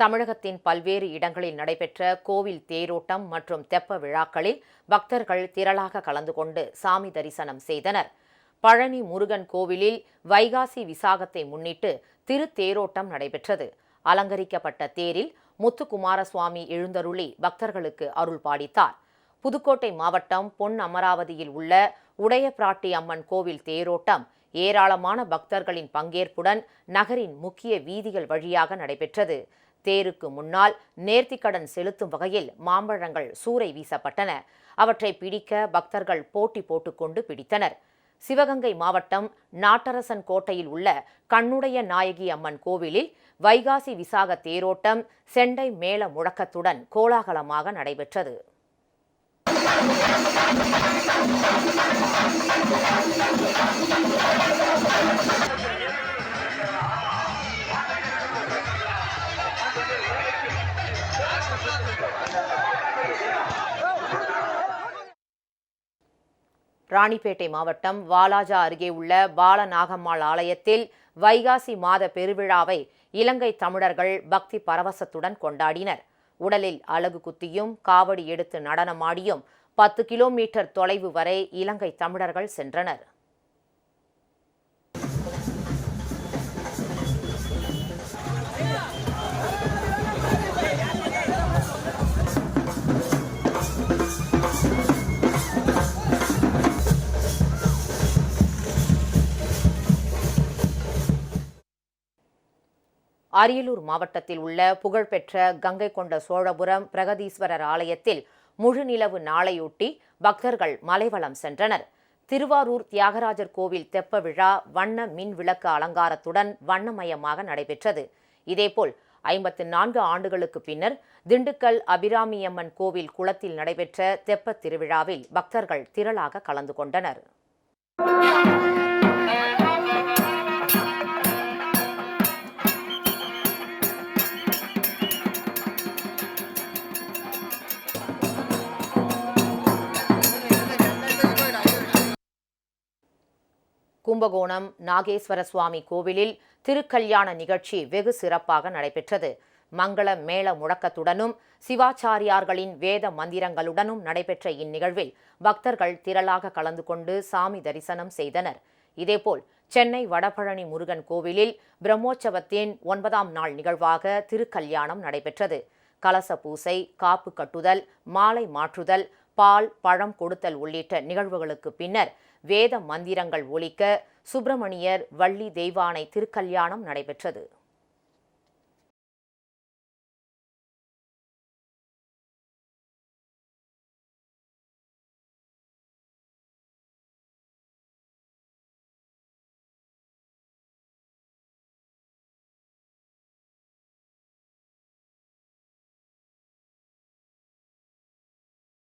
தமிழகத்தின் பல்வேறு இடங்களில் நடைபெற்ற கோவில் தேரோட்டம் மற்றும் தெப்ப விழாக்களில் பக்தர்கள் திரளாக கலந்து கொண்டு சாமி தரிசனம் செய்தனர். பழனி முருகன் கோவிலில் வைகாசி விசாகத்தை முன்னிட்டு திருத்தேரோட்டம் நடைபெற்றது. அலங்கரிக்கப்பட்ட தேரில் முத்துக்குமாரசுவாமி எழுந்தருளி பக்தர்களுக்கு அருள் பாடித்தார் புதுக்கோட்டை மாவட்டம் பொன் அமராவதியில் உள்ள உடையபிராட்டி அம்மன் கோவில் தேரோட்டம் ஏராளமான பக்தர்களின் பங்கேற்புடன் நகரின் முக்கிய வீதிகள் வழியாக நடைபெற்றது. தேருக்கு முன்னால் நேர்த்திக்கடன் செலுத்தும் வகையில் மாம்பழங்கள் சூறை வீசப்பட்டன. அவற்றை பிடிக்க பக்தர்கள் போட்டி போட்டுக்கொண்டு பிடித்தனர். சிவகங்கை மாவட்டம் நாட்டரசன் கோட்டையில் உள்ள கண்ணுடைய நாயகி அம்மன் கோவிலில் வைகாசி விசாக தேரோட்டம் செண்டை மேள முழக்கத்துடன் கோலாகலமாக நடைபெற்றது. ராணிப்பேட்டை மாவட்டம் வாலாஜா அருகே உள்ள பாலநாகம்மாள் ஆலயத்தில் வைகாசி மாத பெருவிழாவை இலங்கை தமிழர்கள் பக்தி பரவசத்துடன் கொண்டாடினர். உடலில் அலகு குத்தியும் காவடி எடுத்து நடனமாடியும் பத்து கிலோமீட்டர் தொலைவு வரை இலங்கை தமிழர்கள் சென்றனர். அரியலூர் மாவட்டத்தில் உள்ள புகழ்பெற்ற கங்கை கொண்ட சோழபுரம் பிரகதீஸ்வரர் ஆலயத்தில் முழுநிலவு நாளையொட்டி பக்தர்கள் மலைவளம் சென்றனர். திருவாரூர் தியாகராஜர் கோவில் தெப்ப விழா வண்ண மின் விளக்கு அலங்காரத்துடன் வண்ணமயமாக நடைபெற்றது. இதேபோல் ஐம்பத்து நான்கு ஆண்டுகளுக்கு பின்னர் திண்டுக்கல் அபிராமியம்மன் கோவில் குளத்தில் நடைபெற்ற தெப்பத் திருவிழாவில் பக்தர்கள் திரளாக கலந்து கொண்டனர். கும்பகோணம் நாகேஸ்வர சுவாமி கோவிலில் திருக்கல்யாண நிகழ்ச்சி வெகு சிறப்பாக நடைபெற்றது. மங்கள மேள முழக்கத்துடனும் சிவாச்சாரியார்களின் வேத மந்திரங்களுடனும் நடைபெற்ற இந்நிகழ்வில் பக்தர்கள் திரளாக கலந்து கொண்டு சாமி தரிசனம் செய்தனர். இதேபோல் சென்னை வடபழனி முருகன் கோவிலில் பிரம்மோற்சவத்தின் ஒன்பதாம் நாள் நிகழ்வாக திருக்கல்யாணம் நடைபெற்றது. கலச பூசை காப்பு கட்டுதல் மாலை மாற்றுதல் பால் பழம் கொடுத்தல் உள்ளிட்ட நிகழ்வுகளுக்கு பின்னர் வேத மந்திரங்கள் ஒலிக்க சுப்பிரமணியர் வள்ளி தெய்வானை திருக்கல்யாணம் நடைபெற்றது.